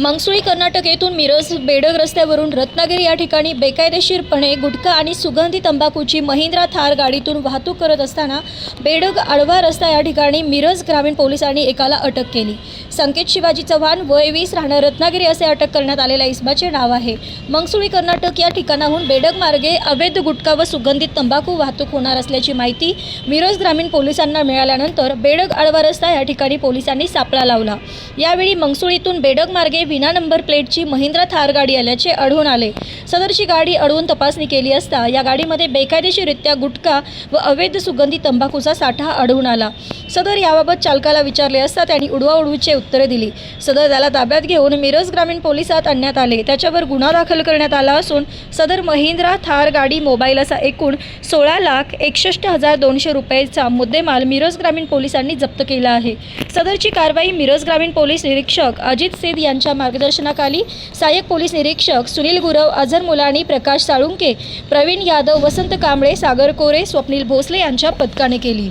मंगसुळी कर्नाटक येथून मिरज बेडग रस्त्यावरून रत्नागिरी या ठिकाणी बेकायदेशीरपणे गुटखा आणि सुगंधी तंबाखूची महिंद्रा थार गाडीतून वाहतूक करत असताना बेडग आडवा रस्ता या ठिकाणी मिरज ग्रामीण पोलिसांनी एकाला अटक केली. संकेत शिवाजी चव्हाण वय वीस राहणार रत्नागिरी असे अटक करण्यात आलेल्या इस्माचे नाव आहे. मंगसुळी कर्नाटक या ठिकाणाहून बेडग मार्गे अवैध गुटखा व सुगंधित तंबाखू वाहतूक होणार असल्याची माहिती मिरज ग्रामीण पोलिसांना मिळाल्यानंतर बेडग आडवा रस्ता या ठिकाणी पोलिसांनी सापळा लावला. यावेळी मंगसुळीतून बेडग मार्गे विना नंबर प्लेटची महिंद्रा थार गाडी आल्याचे आढळून आले. सदरची गाडी अडवून तपासणी केली असता या गाडीमध्ये बेकायदेशीररित्या गुटखा व अवैध सुगंधी तंबाखूचा साठा आढळून आला. सदर याबाबत चालकाला विचारले असता त्यांनी उडवाउडवीचे उत्तरे दिली. सदर त्याला ताब्यात घेऊन मिरज ग्रामीण पोलिसात आणण्यात आले. त्याच्यावर गुन्हा दाखल करण्यात आला असून सदर महिंद्रा थार गाडी मोबाईल असा एकूण सोळा लाख एकसष्ट हजार दोनशे रुपयेचा मुद्देमाल मिरज ग्रामीण पोलिसांनी जप्त केला आहे. सदरची कारवाई मिरज ग्रामीण पोलीस निरीक्षक अजित सेद यांच्या मार्गदर्शनाखाली सहाय्यक पोलीस निरीक्षक सुनील गुरव अझर मुलानी प्रकाश साळुंके प्रवीण यादव वसंत कांबळे सागर कोरे स्वप्नील भोसले यांच्या पथकाने केली.